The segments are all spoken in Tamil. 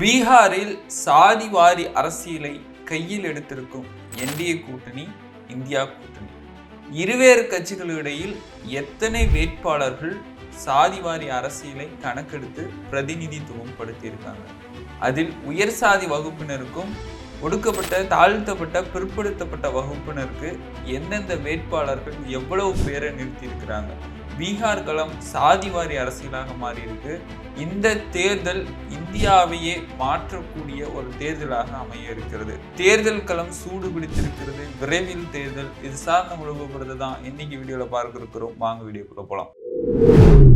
பீகாரில் சாதிவாரி அரசியலை கையில் எடுத்திருக்கும் என்டிஏ கூட்டணி இந்தியா கூட்டணி. இருவேறு கட்சிகளிடையில் எத்தனை வேட்பாளர்கள் சாதிவாரி அரசியலை கணக்கெடுத்து பிரதிநிதித்துவம் படுத்தியிருக்காங்க. அதில் உயர் சாதி வகுப்பினருக்கும் ஒடுக்கப்பட்ட தாழ்த்தப்பட்ட பிற்படுத்தப்பட்ட வகுப்பினருக்கு எந்தெந்த வேட்பாளர்கள் எவ்வளவு பேரை நிறுத்தியிருக்கிறாங்க? பீகார் களம் சாதிவாரி அரசியலாக மாறியிருக்கு. இந்த தேர்தல் இந்தியாவையே மாற்றக்கூடிய ஒரு தேர்தலாக அமைய இருக்கிறது தேர்தல் களம் சூடு பிடித்திருக்கிறது. விரைவில் தேர்தல் இது சார்ந்த முழுவதும் தான் இன்னைக்கு வீடியோல பார்க்க இருக்கிறோம் வாங்க வீடியோக்குள்ள போலாம்.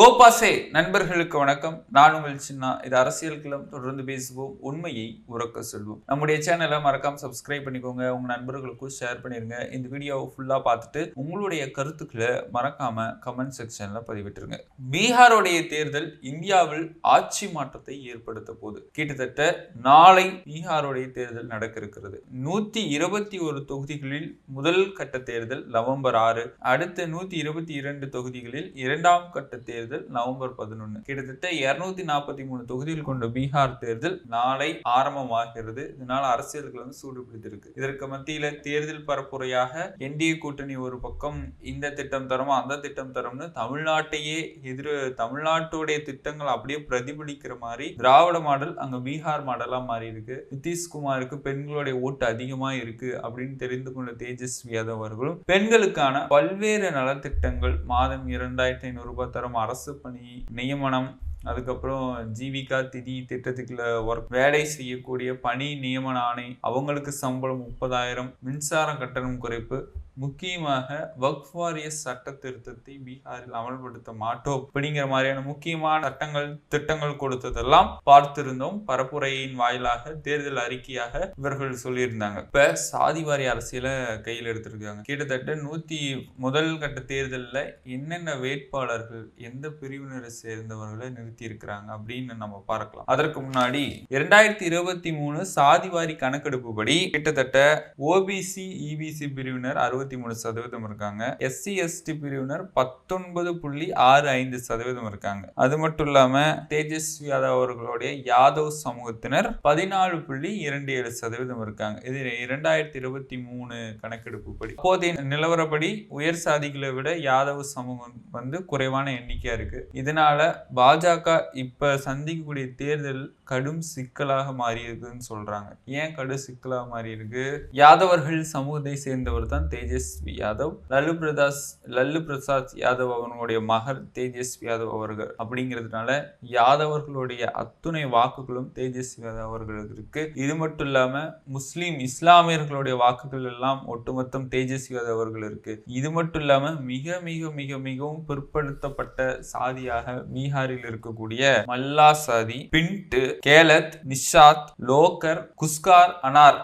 கோபாசே நண்பர்களுக்கு வணக்கம். நான் உங்கள் சின்ன. இது அரசியல் கிளம். தொடர்ந்து பேசுவோம். உண்மையை உறக்க சொல்வோம். நம்முடைய சேனலை மறக்காம சப்ஸ்கிரைப் பண்ணிக்கோங்க. உங்க நண்பர்களுக்கும் ஷேர் பண்ணிருங்க. இந்த வீடியோவை ஃபுல்லா பார்த்துட்டு உங்களுடைய கருத்துக்களை மறக்காம கமெண்ட் செக்ஷன்ல பதிவிட்டுருங்க. பீகாருடைய தேர்தல் இந்தியாவில் ஆட்சி மாற்றத்தை ஏற்படுத்த போது கிட்டத்தட்ட நாளை பீகாருடைய தேர்தல் நடக்க இருக்கிறது நூத்தி இருபத்தி ஒரு தொகுதிகளில் முதல் கட்ட தேர்தல் நவம்பர் ஆறு. அடுத்த நூத்தி இருபத்தி இரண்டு தொகுதிகளில் இரண்டாம் கட்ட தேர்தல் தேர்தல் நவம்பர் பதினொன்னு. கிட்டத்தட்ட இருநூத்தி நாற்பத்தி மூணு தொகுதிகள் கொண்ட பீகார் தேர்தல் நாளை ஆரம்பமாகிறது. இதனால் அரசியல்கள் வந்து சூடு பிடித்திருக்கு இதற்கு மத்தியில தேர்தல் பரப்புரையாக என்டிஏ கூட்டணி ஒரு பக்கம் இந்த திட்டம் தரும் அந்த திட்டம் தரும்னு தமிழ்நாட்டையே எதிர தமிழ்நாட்டுடைய திட்டங்கள் அப்படியே பிரதிபலிக்கிற மாதிரி திராவிட மாடல் அங்க பீகார் மாடலா மாறி இருக்கு நிதிஷ்குமாருக்கு பெண்களுடைய ஓட்டு அதிகமா இருக்கு அப்படின்னு தெரிந்து கொண்ட தேஜஸ்வி யாதவ் அவர்களும் பெண்களுக்கான பல்வேறு நலத்திட்டங்கள் மாதம் இரண்டாயிரத்தி ஐநூறு ரூபாய் தரும் அரசு பணி நியமனம் அதுக்கப்புறம் ஜீவிகா திதி திட்டத்துக்குள்ள ஒர்க் வேலை செய்யக்கூடிய பணி நியமன ஆணை அவங்களுக்கு சம்பளம் முப்பதாயிரம் மின்சார கட்டணம் குறைப்பு முக்கியமாக வக்ஃப் வாரியஸ் சட்ட திருத்தத்தை பீகாரில் அமல்படுத்த மாட்டோம். அப்படிங்கிற மாதிரியான முக்கியமான சட்டங்கள் திட்டங்கள் கொடுத்ததெல்லாம் பார்த்திருந்தோம். பரப்புரையின் வாயிலாக தேர்தல் அறிக்கையாக இவர்கள் சொல்லியிருந்தாங்க. இப்ப சாதிவாரி அரசியல கையில் எடுத்திருக்காங்க. கிட்டத்தட்ட நூத்தி முதல் கட்ட தேர்தலில் என்னென்ன வேட்பாளர்கள் எந்த பிரிவினரை சேர்ந்தவர்களை நிறுத்தி இருக்கிறாங்க அப்படின்னு நம்ம பார்க்கலாம். அதற்கு முன்னாடி இரண்டாயிரத்தி இருபத்தி மூணு சாதிவாரி கணக்கெடுப்பு படி கிட்டத்தட்ட ஓபிசி இபிசி பிரிவினர் அறுபத்தி மூணு சதவீதம் இருக்காங்க. எஸ்சி எஸ்டி பிரிவினர் பத்தொன்பது புள்ளி ஆறு ஐந்து சதவீதம் இருக்காங்க. அது மட்டும் இல்லாம தேஜஸ்வி யாதவ் அவர்களுடைய யாதவ் சமூகத்தினர் பதினாலு புள்ளி இரண்டு ஏழு சதவீதம் இருக்காங்க. இது இரண்டாயிரத்தி இருபத்தி மூணு கணக்கெடுப்பு படி. அப்போதைய நிலவரப்படி உயர் சாதிகளை விட யாதவ் சமூகம் வந்து குறைவான எண்ணிக்கையா இருக்கு. இதனால பாஜக இப்ப சந்திக்கக்கூடிய தேர்தல் கடும் சிக்கலாக மாறி இருக்குன்னு சொல்றாங்க. ஏன் கடும் சிக்கலாக மாறி இருக்கு யாதவர்கள் சமூகத்தை சேர்ந்தவர் தான் தேஜஸ்வி யாதவ் லல்லு பிரதாஸ் லல்லு பிரசாத் யாதவ் அவனுடைய மகர் தேஜஸ்வி யாதவ் அவர்கள் அப்படிங்கிறதுனால யாதவர்களுடைய அத்துணை வாக்குகளும் தேஜஸ்வி யாதவ் அவர்களுக்கு இருக்கு. இது மட்டும் இல்லாம முஸ்லீம் இஸ்லாமியர்களுடைய வாக்குகள் எல்லாம் ஒட்டுமொத்தம் தேஜஸ்வி யாதவ் அவர்கள் இருக்கு. இது மட்டும் இல்லாம மிக மிக மிக மிகவும் பிற்படுத்தப்பட்ட சாதியாக பீகாரில் இருக்கக்கூடிய மல்லா சாதி பின்ட்டு கேலத் நிஷாத் லோக்கர் குஸ்கார் அனார்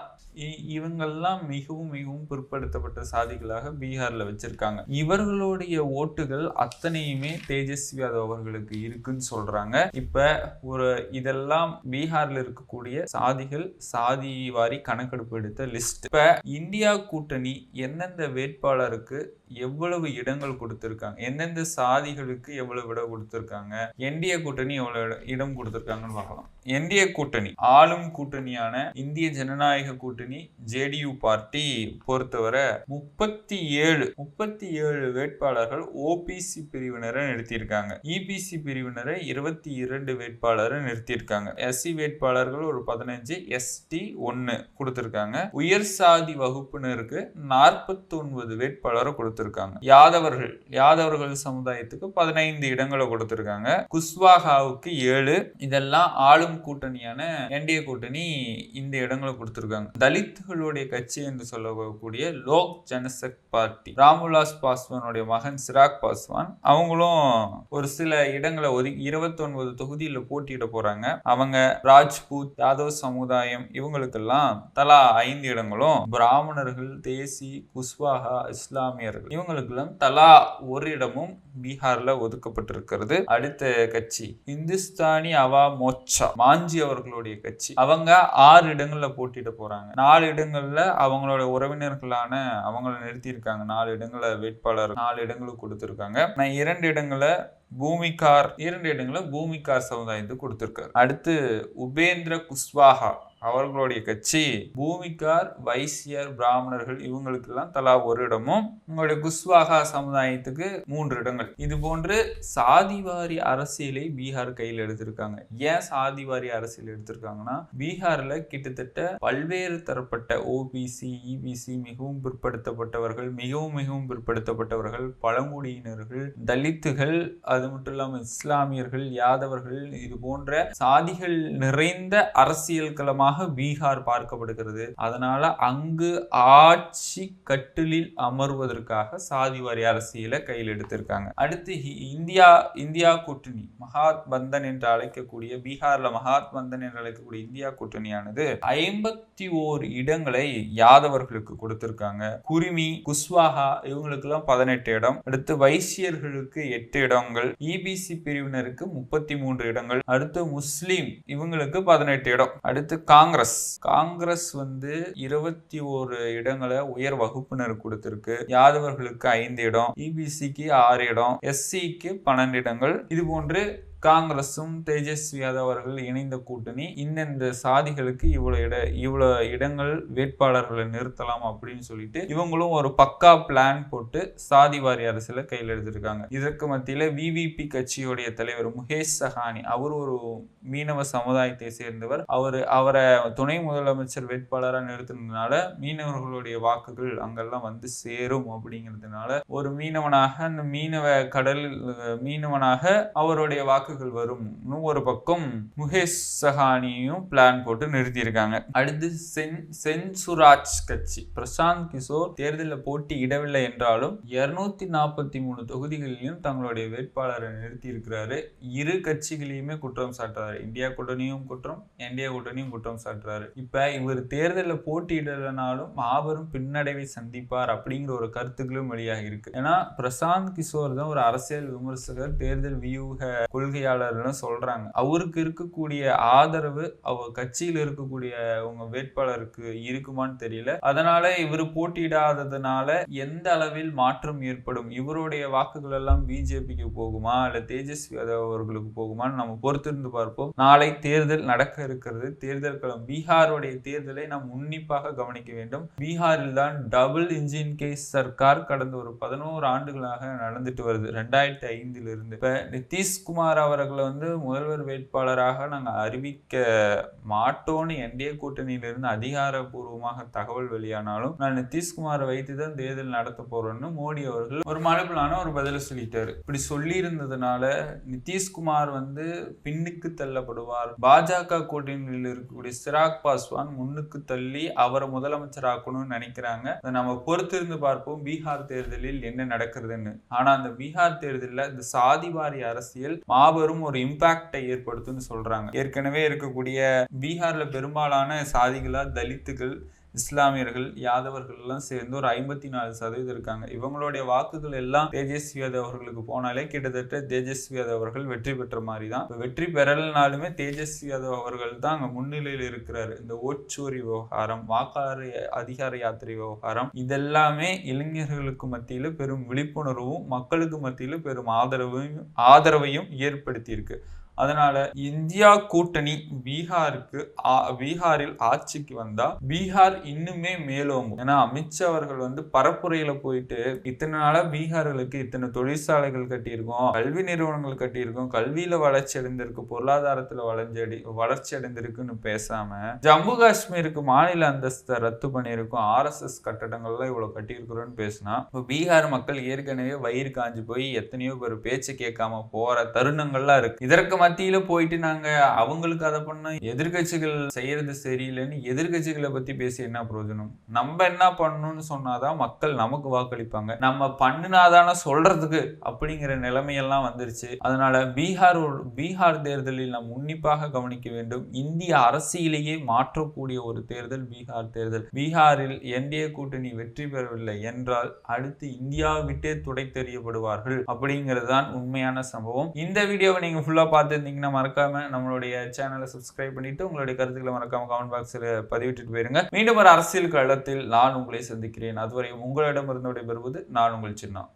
இவங்கெல்லாம் மிகவும் மிகவும் பிற்படுத்தப்பட்ட சாதிகளாக பீகார்ல வச்சிருக்காங்க. இவர்களுடைய ஓட்டுகள் அத்தனையுமே தேஜஸ்வி யாதவ் அவர்களுக்கு இருக்குன்னு சொல்றாங்க. இப்ப ஒரு இதெல்லாம் பீகார்ல இருக்கக்கூடிய சாதிகள் சாதி வாரி கணக்கெடுப்பு எடுத்த லிஸ்ட் இப்ப இந்தியா கூட்டணி எந்தெந்த வேட்பாளருக்கு எவ்வளவு இடங்கள் கொடுத்துருக்காங்க? எந்தெந்த சாதிகளுக்கு எவ்வளவு இடம் கொடுத்துருக்காங்க? என்டிஏ கூட்டணி எவ்வளவு இடம் கொடுத்துருக்காங்கன்னு பார்க்கலாம். என்டிஏ கூட்டணி ஆளும் கூட்டணியான இந்திய ஜனநாயக கூட்டணி ஜேடியு பார்ட்டி பொறுத்தவரை முப்பத்தி ஏழு முப்பத்தி ஏழு வேட்பாளர்கள் ஓபிசி பிரிவினரை நிறுத்தியிருக்காங்க. இபிசி பிரிவினரை இருபத்தி இரண்டு வேட்பாளரை நிறுத்தியிருக்காங்க. எஸ்சி வேட்பாளர்கள் ஒரு பதினஞ்சு எஸ்டி ஒன்னு கொடுத்துருக்காங்க. உயர் சாதி வகுப்பினருக்கு நாற்பத்தி ஒன்பது வேட்பாளரை கொடுத்துருக்காங்க. யாதவர்கள் யாதவர்கள் சமுதாயத்துக்கு பதினைந்து இடங்களை கொடுத்துருக்காங்க. குஸ்வாகாவுக்கு ஏழு. இதெல்லாம் ஆளும் கூட்டணியான என்டிஏ கூட்டணி இந்த இடங்களை கொடுத்துருக்காங்க. தலித்துகளுடைய கட்சி என்று சொல்லக்கூடிய லோக் ஜனசக் பார்ட்டி. ராம்விலாஸ் பாஸ்வானுடைய மகன் சிராக் பாஸ்வான் அவங்களும் ஒரு சில இடங்களை ஒதுக்கி இருபத்தொன்பது தொகுதியில் போட்டியிட போறாங்க. அவங்க ராஜ்பூத் யாதவ் சமுதாயம் இவங்களுக்கெல்லாம் தலா ஐந்து இடங்களும் பிராமணர்கள் தேசி குஸ்வாகா இஸ்லாமியர்கள். இவங்களுக்கெல்லாம் தலா ஒரு இடமும் பீகார்ல ஒதுக்கப்பட்டிருக்கிறது. அடுத்த கட்சி இந்துஸ்தானி அவா மோச்சா மாஞ்சி அவர்களுடைய கட்சி. அவங்க ஆறு இடங்கள்ல போட்டியிட போறாங்க. நாலு இடங்கள்ல அவங்களோட உறவினர்களான அவங்கள நிறுத்தியிருக்காங்க. நாலு இடங்கள வேட்பாளர் நாலு இடங்களுக்கு கொடுத்திருக்காங்க. நான் இரண்டு இடங்களை பூமிகார் இரண்டு இடங்களை பூமிகார் சமுதாயத்துக்கு கொடுத்துருக்காரு. அடுத்து உபேந்திர குஸ்வாஹா அவர்களுடைய கட்சி பூமிக்கார் வைசியர் பிராமணர்கள் இவங்களுக்கெல்லாம் தலா ஒரு இடமும் உங்களுடைய குஸ்வாகா சமுதாயத்துக்கு மூன்று இடங்கள். இது போன்று சாதிவாரி அரசியலை பீகார் கையில் எடுத்திருக்காங்க. ஏன் சாதிவாரி அரசியல் எடுத்திருக்காங்கன்னா பீகார்ல கிட்டத்தட்ட பல்வேறு தரப்பட்ட ஓபிசி இபிசி மிகவும் பிற்படுத்தப்பட்டவர்கள் மிகவும் மிகவும் பிற்படுத்தப்பட்டவர்கள் பழங்குடியினர்கள் தலித்துகள் அது மட்டும் இல்லாமல் இஸ்லாமியர்கள் யாதவர்கள் இது போன்ற சாதிகள் நிறைந்த அரசியல் களமாக பீகார் பார்க்கப்படுகிறது. அதனால அங்கு ஆட்சி கட்டிலில் அமர்வதற்காக சாதிவாரி அரசியலை கையில் எடுத்திருக்காங்க. அடுத்து இந்தியா இந்தியா கூட்டணி மகாத் பந்தன் என்று அழைக்கக்கூடிய பீகார்ல மகாத் பந்தன் என்று அழைக்கக்கூடிய இந்தியா கூட்டணியானது ஐம்பத்தி ஓர் இடங்களை யாதவர்களுக்கு கொடுத்திருக்காங்க. குருமி குஸ்வாகா இவங்களுக்கு எல்லாம் பதினெட்டு இடம். அடுத்து வைசியர்களுக்கு எட்டு இடங்கள். இபிசி பிரிவினருக்கு முப்பத்தி மூன்று இடங்கள். அடுத்து முஸ்லீம் இவங்களுக்கு பதினெட்டு இடம். அடுத்து கா காங்கிரஸ். காங்கிரஸ் வந்து இருபத்தி ஓரு இடங்களை உயர் வகுப்பினர் கொடுத்திருக்கு. யாதவர்களுக்கு ஐந்து இடம் இபிசிக்கு ஆறு இடம் எஸ்சிக்கு பன்னெண்டு இடங்கள். இது போன்று காங்கிரஸும் தேஜஸ்வி யாதவ் அவர்கள் இணைந்த கூட்டணி. இந்தந்த சாதிகளுக்கு இவ்வளவு இட இவ்வளவு இடங்கள் வேட்பாளர்களை நிறுத்தலாம் அப்படின்னு சொல்லிட்டு இவங்களும் ஒரு பக்கா பிளான் போட்டு சாதி வாரி அரசியல கையில் எடுத்திருக்காங்க. இதற்கு மத்தியில விவிபி கட்சியுடைய தலைவர் முகேஷ் சஹானி அவர் ஒரு மீனவ சமுதாயத்தை சேர்ந்தவர். அவர் அவரை துணை முதலமைச்சர் வேட்பாளராக நிறுத்தினதுனால மீனவர்களுடைய வாக்குகள் அங்கெல்லாம் வந்து சேரும் அப்படிங்கிறதுனால ஒரு மீனவனாக அந்த மீனவ கடல் மீனவனாக அவருடைய வாக்கு வாக்குகள் வரும்னு ஒரு பக்கம் முகேஷ் சஹானியும் பிளான் போட்டு நிறுத்தியிருக்காங்க. அடுத்து சென் சென்சுராஜ் கட்சி. பிரசாந்த் கிஷோர் தேர்தலில் போட்டி இடவில்லை என்றாலும் இருநூத்தி நாற்பத்தி மூணு தொகுதிகளிலும் தங்களுடைய வேட்பாளரை நிறுத்தி இருக்கிறாரு இரு கட்சிகளையுமே குற்றம் சாட்டுறாரு. இந்தியா கூட்டணியும் குற்றம் என்டிஏ கூட்டணியும் குற்றம் சாட்டுறாரு. இப்ப இவர் தேர்தலில் போட்டியிடலனாலும் மாபெரும் பின்னடைவை சந்திப்பார் அப்படிங்கிற ஒரு கருத்துக்களும் வெளியாகி இருக்கு ஏன்னா பிரசாந்த் கிஷோர் தான் ஒரு அரசியல் விமர்சகர். தேர்தல் வியூக கொள்கை போட்டியாளர்னு சொல்றாங்க. அவருக்கு இருக்கக்கூடிய ஆதரவு அவர் கட்சியில் இருக்கக்கூடிய உங்க வேட்பாளருக்கு இருக்குமான்னு தெரியல. அதனால இவர் போட்டியிடாததுனால எந்த அளவில் மாற்றம் ஏற்படும்? இவருடைய வாக்குகள் எல்லாம் பிஜேபிக்கு போகுமா? இல்ல தேஜஸ்வி யாதவ் அவர்களுக்கு போகுமான்னு நம்ம பொறுத்திருந்து பார்ப்போம். நாளை தேர்தல் நடக்க இருக்கிறது. தேர்தல் களம் பீகாருடைய தேர்தலை நாம் உன்னிப்பாக கவனிக்க வேண்டும். பீகாரில் தான் டபுள் இன்ஜின் கேஸ் சர்க்கார் கடந்த ஒரு பதினோரு ஆண்டுகளாக நடந்துட்டு வருது. ரெண்டாயிரத்தி ஐந்திலிருந்து. இப்ப நிதிஷ்குமார் அவர் அவர்களை வந்து முதல்வர் வேட்பாளராக நாங்கள் அறிவிக்க மாட்டோம்னு என்டிஏ கூட்டணியிலிருந்து அதிகாரப்பூர்வமாக தகவல் வெளியானாலும் நான் நிதிஷ்குமாரை வைத்து தான் தேர்தல் நடத்த போறோம்னு மோடி அவர்கள் ஒரு மலுப்பிலான ஒரு பதில சொல்லிட்டாரு. இப்படி சொல்லி இருந்ததுனால நிதிஷ்குமார் வந்து பின்னுக்கு தள்ளப்படுவார். பாஜக கூட்டணியில் இருக்கக்கூடிய சிராக் பாஸ்வான் முன்னுக்கு தள்ளி அவரை முதலமைச்சர் ஆக்கணும்னு நினைக்கிறாங்க. அதை நம்ம பொறுத்திருந்து பார்ப்போம். பீகார் தேர்தலில் என்ன நடக்கிறதுன்னு. ஆனா அந்த பீகார் தேர்தலில் இந்த சாதிவாரி அரசியல் மாபெரும் ஒரு இம்பாக்டை ஏற்படுத்தும்னு சொல்றாங்க. ஏற்கனவே இருக்கக்கூடிய பீகார்ல பெரும்பாலான சாதிகளா தலித்துகள் இஸ்லாமியர்கள் யாதவர்கள் எல்லாம் சேர்ந்து ஒரு ஐம்பத்தி நாலு சதவீதம் இருக்காங்க. இவங்களுடைய வாக்குகள் எல்லாம் தேஜஸ்வி யாதவ் அவர்களுக்கு போனாலே கிட்டத்தட்ட தேஜஸ்வி யாதவ் அவர்கள் வெற்றி பெற்ற மாதிரி தான். இப்போ வெற்றி பெறலனாலுமே தேஜஸ்வி யாதவ் அவர்கள் தான் அங்க முன்னிலையில் இருக்கிறாரு. இந்த ஓட்சோரி விவகாரம் வாக்காளர் அதிகார யாத்திரை விவகாரம் இதெல்லாமே இளைஞர்களுக்கு மத்தியில பெரும் விழிப்புணர்வும் மக்களுக்கு மத்தியில பெரும் ஆதரவையும் ஆதரவையும் ஏற்படுத்தியிருக்கு. அதனால இந்தியா கூட்டணி பீகாருக்கு பீகாரில் ஆட்சிக்கு வந்தா பீகார் இன்னுமே மேலோங்கும். ஏன்னா அமித்ஷா அவர்கள் வந்து பரப்புரையில போயிட்டு இத்தனை நாளா பீகார்களுக்கு இத்தனை தொழிற்சாலைகள் கட்டியிருக்கோம் கல்வி நிறுவனங்கள் கட்டியிருக்கோம் கல்வியில வளர்ச்சி அடைந்திருக்கு பொருளாதாரத்துல வளர்ச்சி வளர்ச்சி அடைந்திருக்குன்னு பேசாம ஜம்மு காஷ்மீருக்கு மாநில அந்தஸ்தை ரத்து பண்ணியிருக்கோம் ஆர்எஸ்எஸ் கட்டடங்கள்லாம் இவ்வளவு கட்டியிருக்கிறோம்னு பேசினா இப்போ பீகார் மக்கள் ஏற்கனவே வயிறு காஞ்சு போய் எத்தனையோ பேர் பேச்சு கேட்காம போற தருணங்கள்லாம் இருக்கு. இதற்கு மத்தியில போயிட்டு நாங்க அவங்களுக்கு அதை பண்ண எதிர்கட்சிகள் செய்யறது சரியில்லைன்னு எதிர்கட்சிகளை பத்தி பேசி என்ன பிரயோஜனம்? நம்ம என்ன பண்ணணும்னு சொன்னாதான் மக்கள் நமக்கு வாக்களிப்பாங்க. நம்ம பண்ணினாதான சொல்றதுக்கு அப்படிங்கிற நிலைமையெல்லாம் வந்துருச்சு. அதனால பீகார் பீகார் தேர்தலில் நாம் உன்னிப்பாக கவனிக்க வேண்டும். இந்திய அரசியலையே மாற்றக்கூடிய ஒரு தேர்தல் பீகார் தேர்தல். பீகாரில் என்டிஏ கூட்டணி வெற்றி பெறவில்லை என்றால் அடுத்து இந்தியா விட்டே துடை தெரியப்படுவார்கள் அப்படிங்கிறது தான் உண்மையான சம்பவம். இந்த வீடியோவை நீங்க ஃபுல்லா பார்த்து பார்த்துருந்தீங்கன்னா மறக்காம நம்மளுடைய சேனலை சப்ஸ்கிரைப் பண்ணிட்டு உங்களுடைய கருத்துக்களை மறக்காம கமெண்ட் பாக்ஸில் பதிவிட்டுட்டு போயிருங்க. மீண்டும் ஒரு அரசியல் களத்தில் நான் உங்களை சந்திக்கிறேன். அதுவரை உங்களிடமிருந்து விடைபெறுவது நான் உங்கள் சின்ன